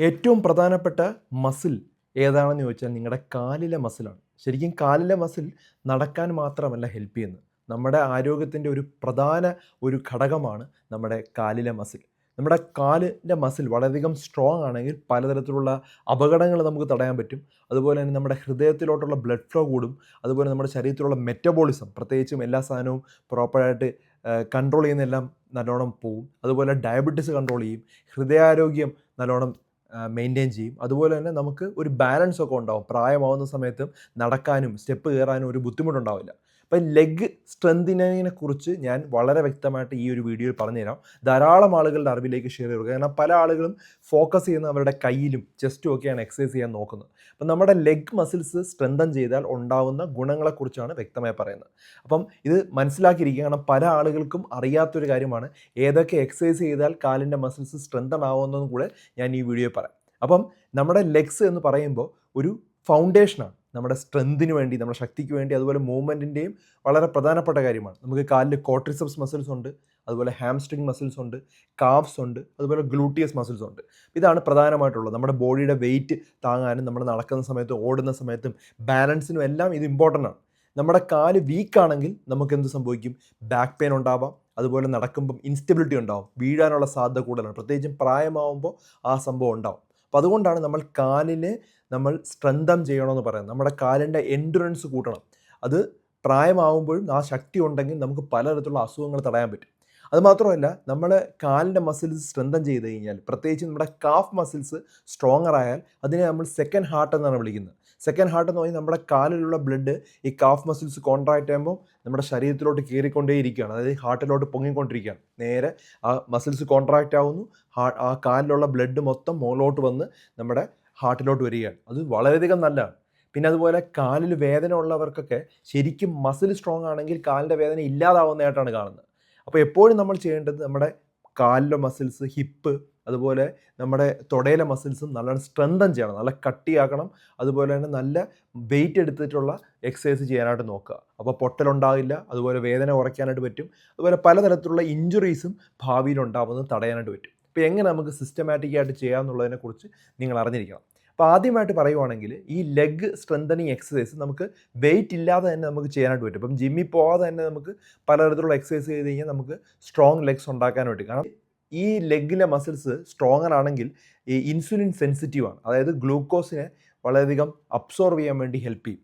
ഏറ്റവും പ്രധാനപ്പെട്ട മസിൽ ഏതാണെന്ന് ചോദിച്ചാൽ നിങ്ങളുടെ കാലിലെ മസിലാണ് ശരിക്കും കാലിലെ മസിൽ നടക്കാൻ മാത്രമല്ല ഹെൽപ്പ് ചെയ്യുന്നത്. നമ്മുടെ ആരോഗ്യത്തിന്റെ ഒരു പ്രധാന ഒരു ഘടകമാണ് നമ്മുടെ കാലിലെ മസിൽ നമ്മുടെ കാലിന്റെ മസിൽ വളരെയധികം സ്ട്രോങ് ആണെങ്കിൽ പലതരത്തിലുള്ള അപകടങ്ങൾ നമുക്ക് തടയാൻ പറ്റും. അതുപോലെ തന്നെ നമ്മുടെ ഹൃദയത്തിലോട്ടുള്ള ബ്ലഡ് ഫ്ലോ കൂടും. അതുപോലെ നമ്മുടെ ശരീരത്തിലുള്ള മെറ്റബോളിസം പ്രത്യേകിച്ചും എല്ലാ സാധനവും പ്രോപ്പറായിട്ട് കൺട്രോൾ ചെയ്യുന്നതെല്ലാം നല്ലോണം പോവും. അതുപോലെ ഡയബറ്റീസ് കൺട്രോൾ ചെയ്യും. ഹൃദയാരോഗ്യം നല്ലോണം മെയിന്റെയിൻ ചെയ്യും. അതുപോലെ തന്നെ നമുക്ക് ഒരു ബാലൻസ് ഒക്കെ ഉണ്ടാവും. പ്രായമാവുന്ന സമയത്തും നടക്കാനും സ്റ്റെപ്പ് കയറാനും ഒരു ബുദ്ധിമുട്ടുണ്ടാവില്ല. അപ്പം ലെഗ് സ്ട്രെങ്തിനെ കുറിച്ച് ഞാൻ വളരെ വ്യക്തമായിട്ട് ഈ ഒരു വീഡിയോയിൽ പറഞ്ഞുതരാം. ധാരാളം ആളുകളുടെ അറിവിലേക്ക് ഷെയർ ചെയ്യുക കാരണം പല ആളുകളും ഫോക്കസ് ചെയ്യുന്ന അവരുടെ കയ്യിലും ചെസ്റ്റും ഒക്കെയാണ് എക്സസൈസ് ചെയ്യാൻ നോക്കുന്നത്. അപ്പം നമ്മുടെ ലെഗ് മസിൽസ് സ്ട്രെങ്തൻ ചെയ്താൽ ഉണ്ടാവുന്ന ഗുണങ്ങളെക്കുറിച്ചാണ് വ്യക്തമായി പറയുന്നത്. അപ്പം ഇത് മനസ്സിലാക്കിയിരിക്കുക. കാരണം പല ആളുകൾക്കും അറിയാത്തൊരു കാര്യമാണ് ഏതൊക്കെ എക്സസൈസ് ചെയ്താൽ കാലിന്റെ മസിൽസ് സ്ട്രെങ്തൻ ആവുമെന്നും കൂടെ ഞാൻ ഈ വീഡിയോയിൽ പറയാം. അപ്പം നമ്മുടെ ലെഗ്സ് എന്ന് പറയുമ്പോൾ ഒരു ഫൗണ്ടേഷനാണ് നമ്മുടെ സ്ട്രെങ്തിന് വേണ്ടി നമ്മുടെ ശക്തിക്ക് വേണ്ടി അതുപോലെ മൂവ്മെന്റിന്റെയും വളരെ പ്രധാനപ്പെട്ട കാര്യമാണ്. നമുക്ക് കാലിൽ കോട്രിസെപ്സ് മസിൽസ് ഉണ്ട് അതുപോലെ ഹാംസ്ട്രിങ് മസിൽസ് ഉണ്ട് കാഫ്സ് ഉണ്ട് അതുപോലെ ഗ്ലൂട്ടിയസ് മസിൽസ് ഉണ്ട്. ഇതാണ് പ്രധാനമായിട്ടുള്ളത്. നമ്മുടെ ബോഡിയുടെ വെയിറ്റ് താങ്ങാനും നമ്മൾ നടക്കുന്ന സമയത്തും ഓടുന്ന സമയത്തും ബാലൻസിനും എല്ലാം ഇത് ഇമ്പോർട്ടന്റ് ആണ്. നമ്മുടെ കാൽ വീക്കാണെങ്കിൽ നമുക്ക് എന്ത് സംഭവിക്കും? ബാക്ക് പെയിൻ ഉണ്ടാവാം അതുപോലെ നടക്കുമ്പം ഇൻസ്റ്റബിലിറ്റി ഉണ്ടാവും വീഴാനുള്ള സാധ്യത കൂടുതലാണ്. പ്രത്യേകിച്ചും പ്രായമാവുമ്പോൾ ആ സംഭവം ഉണ്ടാവും. അപ്പോൾ അതുകൊണ്ടാണ് നമ്മൾ കാലിനെ നമ്മൾ സ്ട്രെങ്തം ചെയ്യണമെന്ന് പറയുന്നത്. നമ്മുടെ കാലിന്റെ എൻഡുറൻസ് കൂട്ടണം. അത് പ്രായമാകുമ്പോഴും ആ ശക്തി ഉണ്ടെങ്കിൽ നമുക്ക് പലതരത്തിലുള്ള അസുഖങ്ങൾ തടയാൻ പറ്റും. അതുമാത്രമല്ല നമ്മുടെ കാലിന്റെ മസിൽസ് സ്ട്രെങ്തൻ ചെയ്ത് കഴിഞ്ഞാൽ പ്രത്യേകിച്ച് നമ്മുടെ കാഫ് മസിൽസ് സ്ട്രോങ്ങർ ആയാൽ അതിനെ നമ്മൾ സെക്കൻഡ് ഹാർട്ട് എന്നാണ് വിളിക്കുന്നത്. സെക്കൻഡ് ഹാർട്ട് എന്ന് പറഞ്ഞാൽ നമ്മുടെ കാലിലുള്ള ബ്ലഡ് ഈ കാഫ് മസിൽസ് കോൺട്രാക്ട് ചെയ്യുമ്പോൾ നമ്മുടെ ശരീരത്തിലോട്ട് കയറിക്കൊണ്ടേയിരിക്കുകയാണ്. അതായത് ഹാർട്ടിലോട്ട് പൊങ്ങിക്കൊണ്ടിരിക്കുകയാണ്. നേരെ ആ മസിൽസ് കോൺട്രാക്റ്റ് ആവുന്നു. ആ കാലിലുള്ള ബ്ലഡ് മൊത്തം മുകളിലോട്ട് വന്ന് നമ്മുടെ ഹാർട്ടിലോട്ട് വരികയാണ്. അത് വളരെയധികം നല്ലതാണ്. പിന്നെ അതുപോലെ കാലിൽ വേദന ഉള്ളവർക്കൊക്കെ ശരിക്കും മസിൽ സ്ട്രോങ് ആണെങ്കിൽ കാലിന്റെ വേദന ഇല്ലാതാവുന്നതായിട്ടാണ് കാണുന്നത്. അപ്പോൾ എപ്പോഴും നമ്മൾ ചെയ്യേണ്ടത് നമ്മുടെ കാലിലെ മസിൽസ് ഹിപ്പ് അതുപോലെ നമ്മുടെ തൊടയിലെ മസിൽസും നല്ലോണം സ്ട്രെങ്തൻ ചെയ്യണം നല്ല കട്ടിയാക്കണം. അതുപോലെ തന്നെ നല്ല വെയിറ്റ് എടുത്തിട്ടുള്ള എക്സസൈസ് ചെയ്യാനായിട്ട് നോക്കുക. അപ്പോൾ പൊട്ടലുണ്ടാകില്ല അതുപോലെ വേദന കുറയ്ക്കാനായിട്ട് പറ്റും. അതുപോലെ പലതരത്തിലുള്ള ഇഞ്ചുറീസും ഭാവിയിൽ ഉണ്ടാകുന്നത് തടയാനായിട്ട് പറ്റും. അപ്പോൾ എങ്ങനെ നമുക്ക് സിസ്റ്റമാറ്റിക്കായിട്ട് ചെയ്യാമെന്നുള്ളതിനെക്കുറിച്ച് നിങ്ങൾ അറിഞ്ഞിരിക്കണം. അപ്പോൾ ആദ്യമായിട്ട് പറയുവാണെങ്കിൽ ഈ ലെഗ് സ്ട്രെങ്തനിങ് എക്സസൈസ് നമുക്ക് വെയിറ്റ് ഇല്ലാതെ തന്നെ നമുക്ക് ചെയ്യാനായിട്ട് പറ്റും. ഇപ്പം ജിമ്മിൽ പോകാതെ തന്നെ നമുക്ക് പലതരത്തിലുള്ള എക്സസൈസ് ചെയ്ത് കഴിഞ്ഞാൽ നമുക്ക് സ്ട്രോങ് ലെഗ്സ് ഉണ്ടാക്കാൻ പറ്റും. കാരണം ഈ ലെഗിലെ മസിൽസ് സ്ട്രോങ്ങർ ആണെങ്കിൽ ഈ ഇൻസുലിൻ സെൻസിറ്റീവ് ആണ്. അതായത് ഗ്ലൂക്കോസിനെ വളരെയധികം അബ്സോർവ് ചെയ്യാൻ വേണ്ടി ഹെൽപ്പ് ചെയ്യും.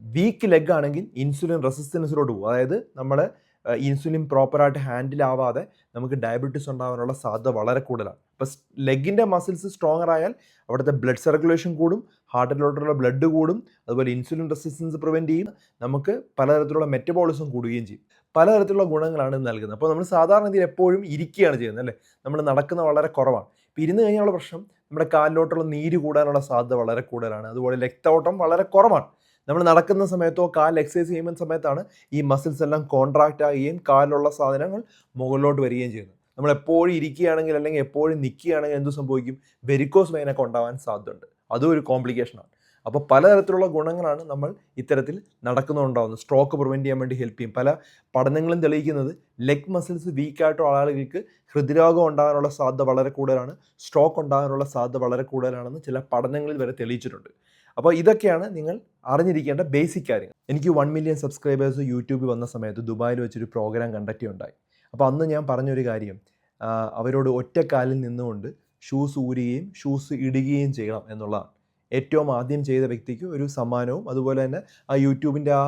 വീക്ക് ലെഗ് ആണെങ്കിൽ ഇൻസുലിൻ റെസിസ്റ്റൻസിലോട്ട് പോകും. അതായത് നമ്മൾ ഇൻസുലിൻ പ്രോപ്പറായിട്ട് ഹാൻഡിൽ ആവാതെ നമുക്ക് ഡയബറ്റീസ് ഉണ്ടാകാനുള്ള സാധ്യത വളരെ കൂടുതലാണ്. അപ്പോൾ ലെഗിന്റെ മസിൽസ് സ്ട്രോങ്ങർ ആയാൽ അവിടുത്തെ ബ്ലഡ് സർക്കുലേഷൻ കൂടും ഹാർട്ടിലോട്ടുള്ള ബ്ലഡ് കൂടും. അതുപോലെ ഇൻസുലിൻ റെസിസ്റ്റൻസ് പ്രിവെന്റ് ചെയ്യും. നമുക്ക് പലതരത്തിലുള്ള മെറ്റബോളിസം കൂടുകയും ചെയ്യും. പലതരത്തിലുള്ള ഗുണങ്ങളാണ് ഇത് നൽകുന്നത്. അപ്പോൾ നമ്മൾ സാധാരണ രീതിയിൽ എപ്പോഴും ഇരിക്കുകയാണ് ചെയ്യുന്നത് അല്ലേ? നമ്മൾ നടക്കുന്ന വളരെ കുറവാണ്. ഇപ്പോൾ ഇരുന്ന് കഴിഞ്ഞുള്ള പ്രശ്നം നമ്മുടെ കാലിലോട്ടുള്ള നീര് കൂടാനുള്ള സാധ്യത വളരെ കൂടുതലാണ്. അതുപോലെ രക്തോട്ടം വളരെ കുറവാണ്. നമ്മൾ നടക്കുന്ന സമയത്തോ കാൽ എക്സസൈസ് ചെയ്യുന്ന സമയത്താണ് ഈ മസിൽസ് എല്ലാം കോൺട്രാക്റ്റ് ആകുകയും കാലിലുള്ള സാധനങ്ങൾ മുകളിലോട്ട് വരികയും ചെയ്യുന്നത്. നമ്മൾ എപ്പോഴും ഇരിക്കുകയാണെങ്കിൽ അല്ലെങ്കിൽ എപ്പോഴും നിൽക്കുകയാണെങ്കിൽ എന്ത് സംഭവിക്കും? വെരിക്കോസ് വെയിനൊക്കെ ഉണ്ടാവാൻ സാധ്യതയുണ്ട്. അതും ഒരു കോംപ്ലിക്കേഷനാണ് അപ്പോൾ പലതരത്തിലുള്ള ഗുണങ്ങളാണ് നമ്മൾ ഇത്തരത്തിൽ നടക്കുന്നുണ്ടാകുന്നത് സ്ട്രോക്ക് പ്രിവെന്റ് ചെയ്യാൻ വേണ്ടി ഹെൽപ്പ് ചെയ്യും. പല പഠനങ്ങളും തെളിയിക്കുന്നത് ലെഗ് മസിൽസ് വീക്കായിട്ടുള്ള ആളുകൾക്ക് ഹൃദ്രോഗം ഉണ്ടാകാനുള്ള സാധ്യത വളരെ കൂടുതലാണ്. സ്ട്രോക്ക് ഉണ്ടാകാനുള്ള സാധ്യത വളരെ കൂടുതലാണെന്ന് ചില പഠനങ്ങളിൽ വരെ തെളിയിച്ചിട്ടുണ്ട്. അപ്പോൾ ഇതൊക്കെയാണ് നിങ്ങൾ അറിഞ്ഞിരിക്കേണ്ട ബേസിക് കാര്യങ്ങൾ. എനിക്ക് വൺ മില്യൺ സബ്സ്ക്രൈബേഴ്സ് യൂട്യൂബിൽ വന്ന സമയത്ത് ദുബായിൽ വെച്ചൊരു പ്രോഗ്രാം കണ്ടക്ട് ചെയ്യുണ്ടായി അപ്പോൾ അന്ന് ഞാൻ പറഞ്ഞൊരു കാര്യം അവരോട് ഒറ്റക്കാലിൽ നിന്നുകൊണ്ട് ഷൂസ് ഊരുകയും ഷൂസ് ഇടുകയും ചെയ്യണം എന്നുള്ളതാണ്. ഏറ്റവും ആദ്യം ചെയ്ത വ്യക്തിക്ക് ഒരു സമ്മാനവും അതുപോലെ തന്നെ ആ യൂട്യൂബിന്റെ ആ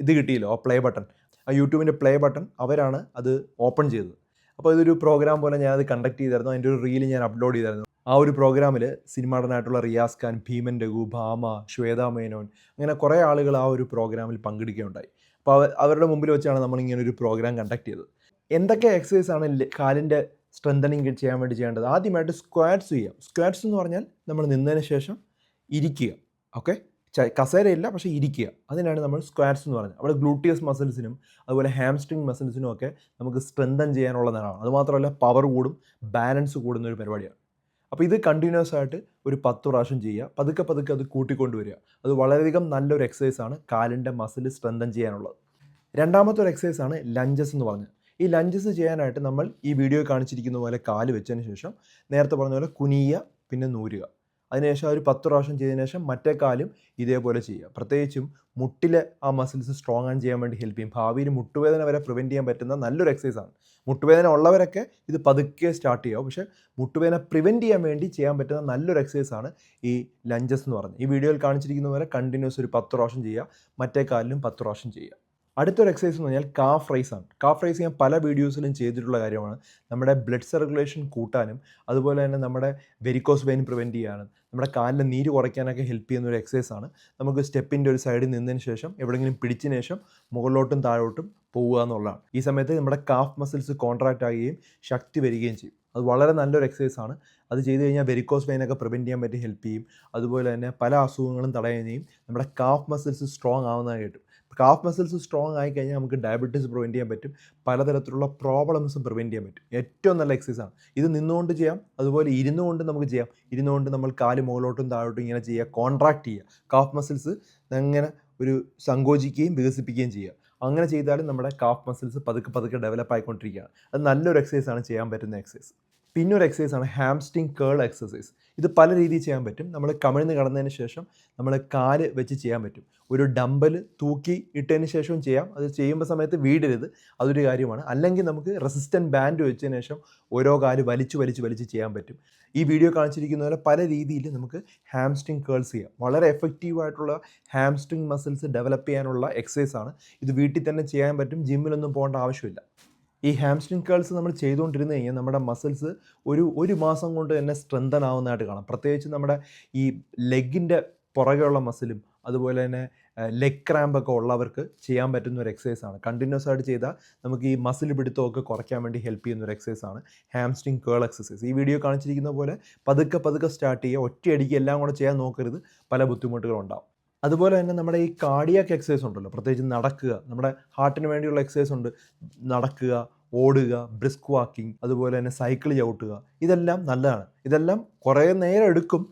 ഇത് കിട്ടിയല്ലോ ആ പ്ലേ ബട്ടൺ ആ യൂട്യൂബിന്റെ പ്ലേ ബട്ടൺ അവരാണ് അത് ഓപ്പൺ ചെയ്തത്. അപ്പോൾ ഇതൊരു പ്രോഗ്രാം പോലെ ഞാൻ അത് കണ്ടക്ട് ചെയ്തായിരുന്നു. അതിന്റെ ഒരു റീൽ ഞാൻ അപ്ലോഡ് ചെയ്തായിരുന്നു. ആ ഒരു പ്രോഗ്രാമിൽ സിനിമാ നടനായിട്ടുള്ള റിയാസ് ഖാൻ ഭീമൻ രഘു ഭാമ ശ്വേത മേനോൻ അങ്ങനെ കുറേ ആളുകൾ ആ ഒരു പ്രോഗ്രാമിൽ പങ്കെടുക്കുകയുണ്ടായി. അപ്പോൾ അവരുടെ മുമ്പിൽ വെച്ചാണ് നമ്മൾ ഇങ്ങനെ ഒരു പ്രോഗ്രാം കണ്ടക്ട് ചെയ്തത്. എന്തൊക്കെ എക്സസൈസ് ആണ് കാലിന്റെ സ്ട്രെങ്തനിങ് ചെയ്യാൻ വേണ്ടി ചെയ്യേണ്ടത്. ആദ്യമായിട്ട് സ്ക്വാറ്റ്സ് ചെയ്യാം സ്ക്വാറ്റ്സ് എന്ന് പറഞ്ഞാൽ നമ്മൾ നിന്നതിന് ശേഷം ഇരിക്കുക. ഓക്കെ കസേരയില്ല പക്ഷേ ഇരിക്കുക. അതിനാണ് നമ്മൾ സ്ക്വാറ്റ്സ് എന്ന് പറയുന്നത് അവിടെ ഗ്ലൂട്ടിയസ് മസിൽസിനും അതുപോലെ ഹാംസ്ട്രിങ് മസിൽസിനും ഒക്കെ നമുക്ക് സ്ട്രെങ്തൻ ചെയ്യാനുള്ളതാണ് അതുമാത്രമല്ല പവർ കൂടും ബാലൻസ് കൂടുന്ന ഒരു പരിപാടിയാണ്. അപ്പോൾ ഇത് കണ്ടിന്യൂസ് ആയിട്ട് ഒരു പത്ത് പ്രാവശ്യം ചെയ്യുക. പതുക്കെ പതുക്കെ അത് കൂട്ടിക്കൊണ്ടുവരിക അത് വളരെയധികം നല്ലൊരു എക്സസൈസ് ആണ് കാലിന്റെ മസിൽ സ്ട്രെങ്തൻ ചെയ്യാനുള്ളത്. രണ്ടാമത്തെ ഒരു എക്സസൈസ് ആണ് ലഞ്ചസ് എന്ന് പറഞ്ഞത്. ഈ ലഞ്ചസ് ചെയ്യാനായിട്ട് നമ്മൾ ഈ വീഡിയോ കാണിച്ചിരിക്കുന്ന പോലെ കാൽ വെച്ചതിന് ശേഷം നേരത്തെ പറഞ്ഞ പോലെ കുനിയ പിന്നെ നൂരുക. അതിനുശേഷം ഒരു പത്ത് പ്രാവശ്യം ചെയ്തതിന് ശേഷം മറ്റേ കാലും ഇതേപോലെ ചെയ്യുക. പ്രത്യേകിച്ചും മുട്ടിലെ ആ മസിൽസ് സ്ട്രോങ് ആൻ ചെയ്യാൻ വേണ്ടി ഹെൽപ്പ് ചെയ്യും. ഭാവിയിൽ മുട്ടുവേദന വരെ പ്രിവെന്റ് ചെയ്യാൻ പറ്റുന്ന നല്ലൊരു എക്സസൈസ് ആണ്. മുട്ടുവേദന ഉള്ളവരൊക്കെ ഇത് പതുക്കെ സ്റ്റാർട്ട് ചെയ്യുക. പക്ഷേ മുട്ടുവേദന പ്രിവെന്റ് ചെയ്യാൻ വേണ്ടി ചെയ്യാൻ പറ്റുന്ന നല്ലൊരു എക്സസൈസ് ആണ് ഈ ലഞ്ചസ് എന്ന് പറയുന്നത്. ഈ വീഡിയോയിൽ കാണിച്ചിരിക്കുന്ന പോലെ കണ്ടിന്യൂസ് ഒരു പത്ത് പ്രാവശ്യം ചെയ്യുക മറ്റേ കാലിലും പത്ത് പ്രാവശ്യം ചെയ്യുക. അടുത്തൊരു എക്സസൈസ് എന്ന് പറഞ്ഞാൽ കാഫ് റൈസ് ആണ്. കാഫ് റൈസ് ഞാൻ പല വീഡിയോസിലും ചെയ്തിട്ടുള്ള കാര്യമാണ്. നമ്മുടെ ബ്ലഡ് സർക്കുലേഷൻ കൂട്ടാനും അതുപോലെ തന്നെ നമ്മുടെ വെരിക്കോസ് വെയിൻ പ്രിവെന്റ് ചെയ്യാനും നമ്മുടെ കാലിലെ നീര് കുറയ്ക്കാനൊക്കെ ഹെൽപ്പ് ചെയ്യുന്ന ഒരു എക്സസൈസ് ആണ്. നമുക്ക് സ്റ്റെപ്പിന്റെ ഒരു സൈഡിൽ നിന്നതിന് ശേഷം എവിടെയെങ്കിലും പിടിച്ചതിന് ശേഷം മുകളിലോട്ടും താഴോട്ടും പോവുക എന്നുള്ളതാണ്. ഈ സമയത്ത് നമ്മുടെ കാഫ് മസിൽസ് കോൺട്രാക്റ്റ് ആകുകയും ശക്തി വരികയും ചെയ്യും. അത് വളരെ നല്ലൊരു എക്സസൈസ് ആണ്. അത് ചെയ്തു കഴിഞ്ഞാൽ വെരിക്കോസ് വെയിനൊക്കെ പ്രിവെന്റ് ചെയ്യാൻ പറ്റി ഹെൽപ്പ് ചെയ്യും. അതുപോലെ തന്നെ പല അസുഖങ്ങളും തടയുകയും നമ്മുടെ കാഫ് മസിൽസ് സ്ട്രോങ് ആവുന്നതായിട്ട് കാഫ് മസിൽസ് സ്ട്രോങ് ആയി കഴിഞ്ഞാൽ നമുക്ക് ഡയബറ്റീസ് പ്രിവെന്റ് ചെയ്യാൻ പറ്റും. പലതരത്തിലുള്ള പ്രോബ്ലംസും പ്രിവെന്റ് ചെയ്യാൻ പറ്റും. ഏറ്റവും നല്ല എക്സസൈസാണ് ഇത് നിന്നുകൊണ്ട് ചെയ്യാം. അതുപോലെ ഇരുന്നുകൊണ്ട് നമുക്ക് ചെയ്യാം. ഇരുന്നുകൊണ്ട് നമ്മൾ കാൽ മുകളിലോട്ടും താഴോട്ടും ഇങ്ങനെ ചെയ്യുക. കോൺട്രാക്ട് ചെയ്യുക. കാഫ് മസിൽസ് അങ്ങനെ ഒരു സങ്കോചിക്കുകയും വികസിപ്പിക്കുകയും ചെയ്യുക. അങ്ങനെ ചെയ്താലും നമ്മുടെ കാഫ് മസിൽസ് പതുക്കെ പതുക്കെ ഡെവലപ്പ് ആയിക്കൊണ്ടിരിക്കുകയാണ്. അത് നല്ലൊരു എക്സസൈസാണ് ചെയ്യാൻ പറ്റുന്ന എക്സസൈസ് പിന്നെ ഒരു എക്സസൈസ് ആണ് ഹാംസ്റ്റിംഗ് കേൾ എക്സസൈസ് ഇത് പല രീതിയിൽ ചെയ്യാൻ പറ്റും. നമ്മൾ കമിഴ്ന്ന് കിടന്നതിന് ശേഷം നമ്മൾ കാൽ വെച്ച് ചെയ്യാൻ പറ്റും. ഒരു ഡമ്പൽ തൂക്കി ഇട്ടതിന് ശേഷവും ചെയ്യാം. അത് ചെയ്യുമ്പോൾ സമയത്ത് വീടരുത്. അതൊരു കാര്യമാണ്. അല്ലെങ്കിൽ നമുക്ക് റെസിസ്റ്റന്റ് ബാൻഡ് വെച്ചതിന് ശേഷം ഓരോ കാൽ വലിച്ചു വലിച്ച് വലിച്ച് ചെയ്യാൻ പറ്റും. ഈ വീഡിയോ കാണിച്ചിരിക്കുന്ന പോലെ പല രീതിയിൽ നമുക്ക് ഹാംസ്റ്റിങ് കേൾസ് ചെയ്യാം. വളരെ എഫക്റ്റീവ് ആയിട്ടുള്ള ഹാംസ്ട്രിങ് മസിൽസ് ഡെവലപ്പ് ചെയ്യാനുള്ള എക്സസൈസ് ആണ്. ഇത് വീട്ടിൽ തന്നെ ചെയ്യാൻ പറ്റും. ജിമ്മിലൊന്നും പോകേണ്ട ആവശ്യമില്ല. ഈ ഹാംസ്ട്രിങ് കേൾസ് നമ്മൾ ചെയ്തുകൊണ്ടിരുന്ന് കഴിഞ്ഞാൽ നമ്മുടെ മസിൽസ് ഒരു ഒരു മാസം കൊണ്ട് തന്നെ സ്ട്രെങ്തൻ ആവുന്നതായിട്ട് കാണാം. പ്രത്യേകിച്ച് നമ്മുടെ ഈ ലെഗിന്റെ പുറകെയുള്ള മസിലും അതുപോലെ തന്നെ ലെഗ് ക്രാമ്പ് ഒക്കെ ഉള്ളവർക്ക് ചെയ്യാൻ പറ്റുന്ന ഒരു എക്സസൈസ് ആണ്. കണ്ടിന്യൂസ് ആയിട്ട് ചെയ്താൽ നമുക്ക് ഈ മസിൽ പിടുത്തമൊക്കെ കുറയ്ക്കാൻ വേണ്ടി ഹെൽപ്പ് ചെയ്യുന്ന ഒരു എക്സസൈസ് ആണ് ഹാംസ്ട്രിങ് കേൾ എക്സസൈസ് ഈ വീഡിയോ കാണിച്ചിരിക്കുന്ന പോലെ പതുക്കെ പതുക്കെ സ്റ്റാർട്ട് ചെയ്യുക. ഒറ്റയടിക്ക് എല്ലാം കൂടെ ചെയ്യാൻ നോക്കരുത്. പല ബുദ്ധിമുട്ടുകളുണ്ടാവും അതുപോലെ തന്നെ നമ്മുടെ ഈ കാർഡിയാക്ക് എക്സസൈസ് ഉണ്ടല്ലോ പ്രത്യേകിച്ച് നടക്കുക നമ്മുടെ ഹാർട്ടിന് വേണ്ടിയുള്ള എക്സസൈസ് ഉണ്ട്. നടക്കുക ഓടുക ബ്രിസ്ക് വാക്കിംഗ് അതുപോലെ തന്നെ സൈക്കിൾ ചവിട്ടുക ഇതെല്ലാം നല്ലതാണ്. ഇതെല്ലാം കുറേ നേരം എടുക്കും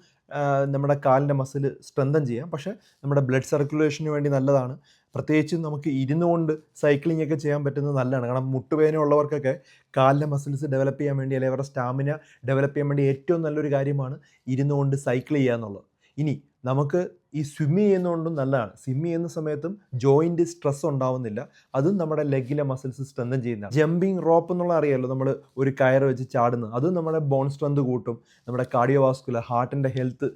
നമ്മുടെ കാലിന്റെ മസിൽ സ്ട്രെങ്തൻ ചെയ്യാം പക്ഷേ നമ്മുടെ ബ്ലഡ് സർക്കുലേഷന് വേണ്ടി നല്ലതാണ്. പ്രത്യേകിച്ച് നമുക്ക് ഇരുന്നുകൊണ്ട് സൈക്ലിംഗ് ഒക്കെ ചെയ്യാൻ പറ്റുന്നത് നല്ലതാണ്. കാരണം മുട്ടുവേദന ഉള്ളവർക്കൊക്കെ കാലിലെ മസിൽസ് ഡെവലപ്പ് ചെയ്യാൻ വേണ്ടി അല്ലെങ്കിൽ അവരുടെ സ്റ്റാമിന ഡെവലപ്പ് ചെയ്യാൻ വേണ്ടി ഏറ്റവും നല്ലൊരു കാര്യമാണ് ഇരുന്നുകൊണ്ട് സൈക്കിൾ ചെയ്യുക എന്നുള്ളത്. ഇനി നമുക്ക് ഈ സ്വിമ്മ് ചെയ്യുന്നതുകൊണ്ടും നല്ലതാണ്. സ്വിമ്മ് ചെയ്യുന്ന സമയത്തും ജോയിന്റ് സ്ട്രെസ് ഉണ്ടാവുന്നില്ല. അതും നമ്മുടെ ലെഗിലെ മസിൽസ് സ്ട്രെങ്തൻ ചെയ്യുന്നതാണ്. ജമ്പിങ് റോപ്പ് എന്നുള്ള അറിയാമല്ലോ നമ്മൾ ഒരു കയർ വെച്ച് ചാടുന്നത്. അതും നമ്മുടെ ബോൺ സ്ട്രെങ്ത് കൂട്ടും. നമ്മുടെ കാർഡിയോ വാസ്കുലർ ഹാർട്ടിന്റെ ഹെൽത്ത്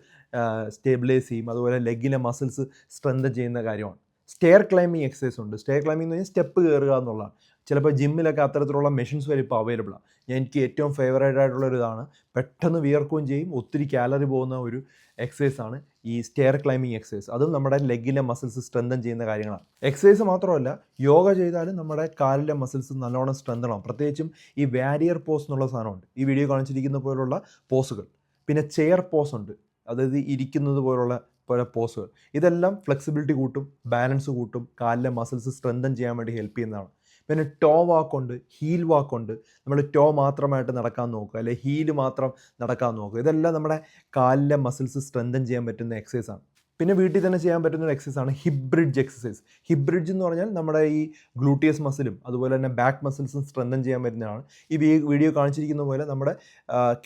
സ്റ്റേബിലൈസ് ചെയ്യും. അതുപോലെ ലെഗിലെ മസിൽസ് സ്ട്രെങ്തൻ ചെയ്യുന്ന കാര്യമാണ്. സ്റ്റെയർ ക്ലൈമ്പിങ് എക്സസൈസ് ഉണ്ട്. സ്റ്റെയർ ക്ലൈമ്പിംഗ് എന്ന് പറഞ്ഞാൽ സ്റ്റെപ്പ് കയറുക എന്നുള്ളതാണ്. ചിലപ്പോൾ ജിമ്മിലൊക്കെ അത്തരത്തിലുള്ള മെഷീൻസ് വരെ ഇപ്പോൾ അവൈലബിൾ ആണ് എനിക്ക് ഏറ്റവും ഫേവറേറ്റ് ആയിട്ടുള്ള ഒരു ഇതാണ്. പെട്ടെന്ന് വിയർക്കുകയും ചെയ്യും. ഒത്തിരി കാലറി പോകുന്ന ഒരു എക്സസൈസ് ആണ് ഈ സ്റ്റെയർ ക്ലൈമ്പിംഗ് എക്സസൈസ് അതും നമ്മുടെ ലെഗിലെ മസിൽസ് സ്ട്രെങ്തൻ ചെയ്യുന്ന കാര്യങ്ങളാണ്. എക്സസൈസ് മാത്രമല്ല യോഗ ചെയ്താലും നമ്മുടെ കാലിലെ മസിൽസ് നല്ലോണം സ്ട്രെങ്തണം പ്രത്യേകിച്ചും ഈ വാരിയർ പോസ് എന്നുള്ള സാധനമുണ്ട്. ഈ വീഡിയോ കാണിച്ചിരിക്കുന്ന പോലുള്ള പോസുകൾ പിന്നെ ചെയർ പോസ് ഉണ്ട്. അതായത് ഇരിക്കുന്നത് പോലുള്ള പല പോസുകൾ ഇതെല്ലാം ഫ്ലെക്സിബിലിറ്റി കൂട്ടും ബാലൻസ് കൂട്ടും കാലിലെ മസിൽസ് സ്ട്രെങ്തൻ ചെയ്യാൻ വേണ്ടി ഹെൽപ്പ് ചെയ്യുന്നതാണ്. പിന്നെ ടോ വാക്കുണ്ട് ഹീൽ വാക്കുണ്ട്. നമ്മൾ ടോ മാത്രമായിട്ട് നടക്കാൻ നോക്കുക അല്ലെങ്കിൽ ഹീൽ മാത്രം നടക്കാൻ നോക്കുക. ഇതെല്ലാം നമ്മുടെ കാലിലെ മസിൽസ് സ്ട്രെങ്തൻ ചെയ്യാൻ പറ്റുന്ന എക്സസൈസ് ആണ്. പിന്നെ വീട്ടിൽ തന്നെ ചെയ്യാൻ പറ്റുന്ന ഒരു എക്സസൈസ് ആണ് hip bridge bridge exercise hip bridge bridge എന്ന് പറഞ്ഞാൽ നമ്മുടെ ഈ ഗ്ലൂട്ടിയസ് മസിലും അതുപോലെ തന്നെ ബാക്ക് മസിൽസും സ്ട്രെങ്തൻ ചെയ്യാൻ പറ്റുന്നതാണ്. ഈ വീഡിയോ കാണിച്ചിരിക്കുന്ന പോലെ നമ്മുടെ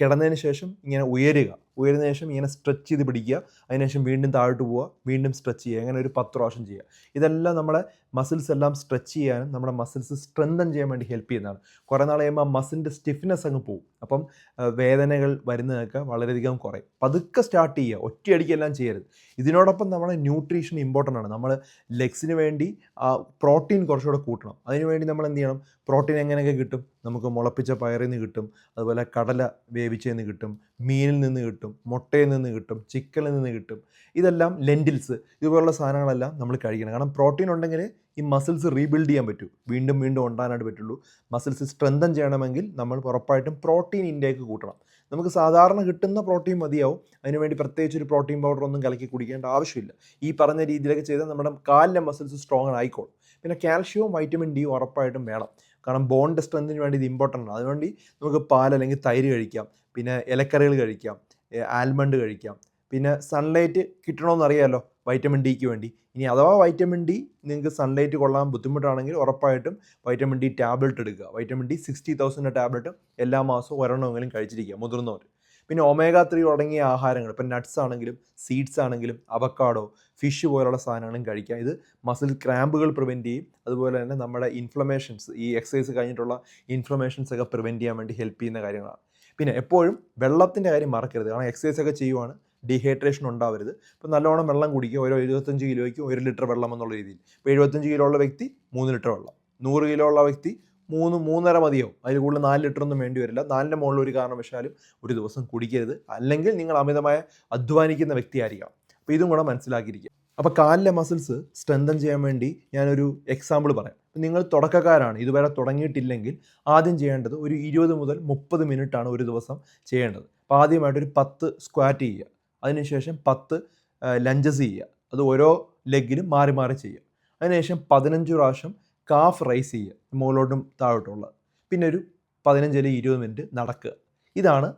കിടന്നതിന് ശേഷം ഇങ്ങനെ ഉയരുക. ഉയരുന്ന ശേഷം ഇങ്ങനെ സ്ട്രെച്ച് ചെയ്ത് പിടിക്കുക. അതിനുശേഷം വീണ്ടും താഴോട്ട് പോവുക. വീണ്ടും സ്ട്രെച്ച് ചെയ്യുക. അങ്ങനെ ഒരു പത്ത് പ്രാവശ്യം ചെയ്യുക. ഇതെല്ലാം നമ്മുടെ മസിൽസ് എല്ലാം സ്ട്രെച്ച് ചെയ്യാനും നമ്മുടെ മസിൽസ് സ്ട്രെങ്തൻ ചെയ്യാൻ വേണ്ടി ഹെൽപ്പ് ചെയ്യുന്നതാണ്. കുറേ നാൾ കഴിയുമ്പോൾ ആ മസിലിന്റെ സ്റ്റിഫ്നെസ് അങ്ങ് പോകും അപ്പം വേദനകൾ വരുന്നതൊക്കെ വളരെയധികം കുറയും. പതുക്കെ സ്റ്റാർട്ട് ചെയ്യുക. ഒറ്റയടിക്കെല്ലാം ചെയ്യരുത്. ഇതിനോടൊപ്പം നമ്മുടെ ന്യൂട്രീഷൻ ഇമ്പോർട്ടന്റ് ആണ്. നമ്മൾ ലെഗ്സിന് വേണ്ടി പ്രോട്ടീൻ കുറച്ചുകൂടെ കൂട്ടണം. അതിനുവേണ്ടി നമ്മൾ എന്ത് ചെയ്യണം? പ്രോട്ടീൻ എങ്ങനെയൊക്കെ കിട്ടും? നമുക്ക് മുളപ്പിച്ച പയറിൽ നിന്ന് കിട്ടും. അതുപോലെ കടല വേവിച്ചതിൽ നിന്ന് കിട്ടും. മീനിൽ നിന്ന് കിട്ടും. മുട്ടയിൽ നിന്ന് കിട്ടും. ചിക്കനിൽ നിന്ന് കിട്ടും. ഇതെല്ലാം ലെന്റിൽസ് ഇതുപോലുള്ള സാധനങ്ങളെല്ലാം നമ്മൾ കഴിക്കണം. കാരണം പ്രോട്ടീൻ ഉണ്ടെങ്കിൽ ഈ മസിൽസ് റീബിൽഡ് ചെയ്യാൻ പറ്റൂ. വീണ്ടും വീണ്ടും ഉണ്ടാകാനായിട്ട് പറ്റുള്ളൂ. മസിൽസ് സ്ട്രെങ്തൻ ചെയ്യണമെങ്കിൽ നമ്മൾ ഉറപ്പായിട്ടും പ്രോട്ടീൻ ഇൻടേക്ക് കൂട്ടണം. നമുക്ക് സാധാരണ കിട്ടുന്ന പ്രോട്ടീൻ മതിയാവും. അതിനുവേണ്ടി പ്രത്യേകിച്ച് ഒരു പ്രോട്ടീൻ പൗഡർ ഒന്നും കലക്കി കുടിക്കേണ്ട ആവശ്യമില്ല. ഈ പറഞ്ഞ രീതിയിലൊക്കെ ചെയ്താൽ നമ്മുടെ കാലിലെ മസിൽസ് സ്ട്രോങ് ആയിക്കോളും പിന്നെ കാൽഷ്യവും വൈറ്റമിൻ ഡി ഉറപ്പായിട്ടും വേണം. കാരണം ബോണിന്റെ സ്ട്രെങ്തിന് വേണ്ടി ഇത് ഇമ്പോർട്ടന്റ് ആണ്. അതുകൊണ്ട് നമുക്ക് പാൽ അല്ലെങ്കിൽ തൈര് കഴിക്കാം. പിന്നെ ഇലക്കറികൾ കഴിക്കാം. ആൽമണ്ട് കഴിക്കാം. പിന്നെ സൺലൈറ്റ് കിട്ടണമെന്ന് അറിയാമല്ലോ വൈറ്റമിൻ ഡിക്ക് വേണ്ടി. ഇനി അഥവാ വൈറ്റമിൻ ഡി നിങ്ങൾക്ക് സൺലൈറ്റ് കൊള്ളാൻ ബുദ്ധിമുട്ടാണെങ്കിൽ ഉറപ്പായിട്ടും വൈറ്റമിൻ ഡി ടാബ്ലറ്റ് എടുക്കുക. Vitamin D sixty thousand tablet എല്ലാ മാസവും ഒരെണ്ണമെങ്കിലും കഴിച്ചിരിക്കുക. മുതിർന്നവർ പിന്നെ ഒമേഗ ത്രീ തുടങ്ങിയ ആഹാരങ്ങൾ ഇപ്പം നട്ട്സ് ആണെങ്കിലും സീഡ്സ് ആണെങ്കിലും അവക്കാഡോ ഫിഷ് പോലുള്ള സാധനങ്ങളും കഴിക്കുക ഇത് മസിൽ ക്രാമ്പുകൾ പ്രിവെന്റ് ചെയ്യും. അതുപോലെ തന്നെ നമ്മുടെ ഇൻഫ്ലമേഷൻസ് ഈ എക്സസൈസ് കഴിഞ്ഞിട്ടുള്ള ഇൻഫ്ലമേഷൻസ് ഒക്കെ പ്രിവെന്റ് ചെയ്യാൻ വേണ്ടി ഹെൽപ്പ് ചെയ്യുന്ന കാര്യങ്ങളാണ്. പിന്നെ എപ്പോഴും വെള്ളത്തിന്റെ കാര്യം മറക്കരുത്. കാരണം എക്സസൈസ് ഒക്കെ ചെയ്യുവാണ് ഡീഹൈഡ്രേഷൻ ഉണ്ടാവരുത്. ഇപ്പോൾ നല്ലോണം വെള്ളം കുടിക്കുക ഓരോ എഴുപത്തഞ്ച് കിലോയ്ക്കും ഒരു ലിറ്റർ വെള്ളം എന്നുള്ള രീതിയിൽ. ഇപ്പോൾ എഴുപത്തഞ്ച് കിലോ ഉള്ള വ്യക്തി മൂന്ന് ലിറ്റർ വെള്ളം നൂറ് കിലോ ഉള്ള വ്യക്തി മൂന്ന് മൂന്നര മതിയോ? അതിൽ കൂടുതൽ നാല് ലിറ്റർ ഒന്നും വേണ്ടി വരില്ല. നാലിന്റെ മുകളിൽ ഒരു കാരണവശാലും ഒരു ദിവസം കുടിക്കരുത്. അല്ലെങ്കിൽ നിങ്ങൾ അമിതമായ അധ്വാനിക്കുന്ന വ്യക്തിയായിരിക്കാം. അപ്പോൾ ഇതും കൂടെ മനസ്സിലാക്കിയിരിക്കുക. അപ്പോൾ കാലിലെ മസിൽസ് സ്ട്രെങ്തൻ ചെയ്യാൻ വേണ്ടി ഞാനൊരു എക്സാമ്പിൾ പറയാം. നിങ്ങൾ തുടക്കക്കാരാണ് ഇതുവരെ തുടങ്ങിയിട്ടില്ലെങ്കിൽ ആദ്യം ചെയ്യേണ്ടത് ഒരു ഇരുപത് മുതൽ മുപ്പത് ആണ് ഒരു ദിവസം ചെയ്യേണ്ടത്. അപ്പോൾ ആദ്യമായിട്ട് ഒരു പത്ത് സ്ക്വാറ്റ് ചെയ്യുക. അതിനുശേഷം പത്ത് ലഞ്ചസ് ചെയ്യുക. അത് ഓരോ ലെഗിലും മാറി മാറി ചെയ്യുക. അതിനുശേഷം പതിനഞ്ച് പ്രാവശ്യം കാഫ് റൈസ് ചെയ്യുക മുകളിലോട്ടും താഴോട്ടുള്ള പിന്നെ ഒരു പതിനഞ്ച് അല്ലെങ്കിൽ ഇരുപത് മിനിറ്റ് നടക്കുക. ഇതാണ്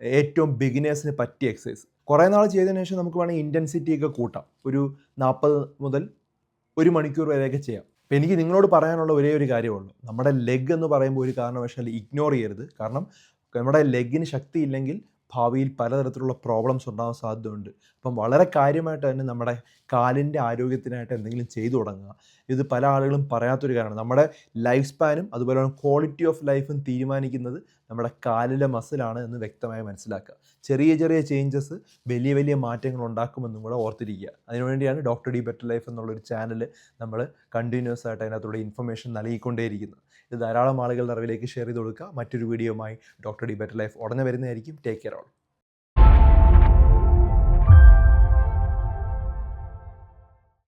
ഏറ്റവും ബിഗിനേഴ്സിന് പറ്റിയ എക്സസൈസ് കുറേ നാൾ ചെയ്തതിന് ശേഷം നമുക്ക് വേണമെങ്കിൽ ഇന്റൻസിറ്റിയൊക്കെ കൂട്ടാം. ഒരു നാൽപ്പത് മുതൽ ഒരു മണിക്കൂർ വരെയൊക്കെ ചെയ്യാം. അപ്പോൾ എനിക്ക് നിങ്ങളോട് പറയാനുള്ള ഒരേ ഒരു കാര്യമുള്ളൂ. നമ്മുടെ ലെഗ് എന്ന് പറയുമ്പോൾ ഒരു കാരണവശാൽ ഇഗ്നോർ ചെയ്യരുത്. കാരണം നമ്മുടെ ലെഗിന് ശക്തിയില്ലെങ്കിൽ ഭാവിയിൽ പലതരത്തിലുള്ള പ്രോബ്ലംസ് ഉണ്ടാകാൻ സാധ്യതയുണ്ട്. അപ്പം വളരെ കാര്യമായിട്ട് തന്നെ നമ്മുടെ കാലിന്റെ ആരോഗ്യത്തിനായിട്ട് എന്തെങ്കിലും ചെയ്തു തുടങ്ങുക. ഇത് പല ആളുകളും പറയാത്തൊരു കാര്യമാണ്. നമ്മുടെ ലൈഫ് സ്പാനും അതുപോലെ തന്നെ ക്വാളിറ്റി ഓഫ് ലൈഫും തീരുമാനിക്കുന്നത് നമ്മുടെ കാലിലെ മസിലാണ് എന്ന് വ്യക്തമായി മനസ്സിലാക്കുക. ചെറിയ ചെറിയ ചേഞ്ചസ് വലിയ വലിയ മാറ്റങ്ങൾ ഉണ്ടാക്കുമെന്നും കൂടെ ഓർത്തിരിക്കുക. അതിനുവേണ്ടിയാണ് ഡോക്ടർ ഡി ബെറ്റർ ലൈഫ് എന്നുള്ളൊരു ചാനൽ നമ്മൾ കണ്ടിന്യൂസ് ആയിട്ട് അതിനകത്തുള്ള ഇൻഫർമേഷൻ നൽകിക്കൊണ്ടേയിരിക്കുന്നത്. ഇത് ധാരാളം ആളുകളുടെ അറിവിലേക്ക് ഷെയർ ചെയ്ത് കൊടുക്കുക. മറ്റൊരു വീഡിയോയുമായി ഡോക്ടർ ഡി ബെറ്റർ ലൈഫ് ഉടനെ വരുന്നതായിരിക്കും. Take care all